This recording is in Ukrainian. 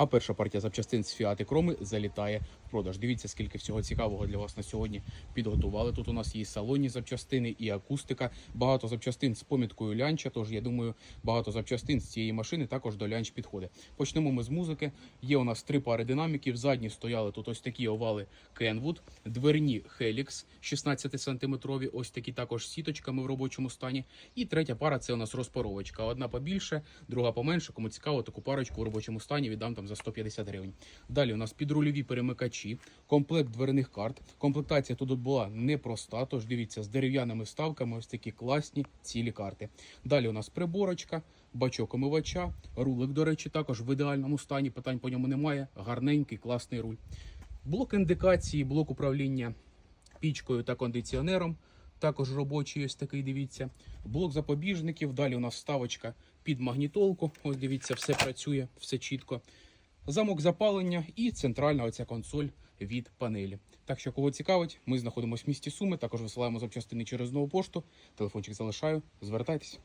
А перша партія запчастин з Fiat Кроми залітає в продаж. Дивіться, скільки всього цікавого для вас на сьогодні підготували. Тут у нас є салонні запчастини, і акустика. Багато запчастин з поміткою лянча. Тож я думаю, багато запчастин з цієї машини також до лянч підходить. Почнемо ми з музики. Є у нас три пари динаміків. Задні стояли тут ось такі овали Kenwood, дверні Helix 16 сантиметрові. Ось такі також сіточками в робочому стані. І третя пара це у нас розпаровочка. Одна побільше, друга поменше. Кому цікаво, таку парочку в робочому стані віддам там за 150 гривень. Далі у нас підрульові перемикачі, комплект дверних карт. Комплектація тут була непроста, тож дивіться з дерев'яними вставками, ось такі класні цілі карти. Далі у нас приборочка, бачок омивача, рулик, до речі, також в ідеальному стані. Питань по ньому немає. Гарненький, класний руль. Блок індикації, блок управління пічкою та кондиціонером. Також робочий ось такий, дивіться. Блок запобіжників. Далі у нас вставочка під магнітолку. Ось дивіться, все працює, все чітко. Замок запалення і центральна оця консоль від панелі. Так що, кого цікавить, ми знаходимося в місті Суми. Також висилаємо запчастини через нову пошту. Телефончик залишаю. Звертайтесь.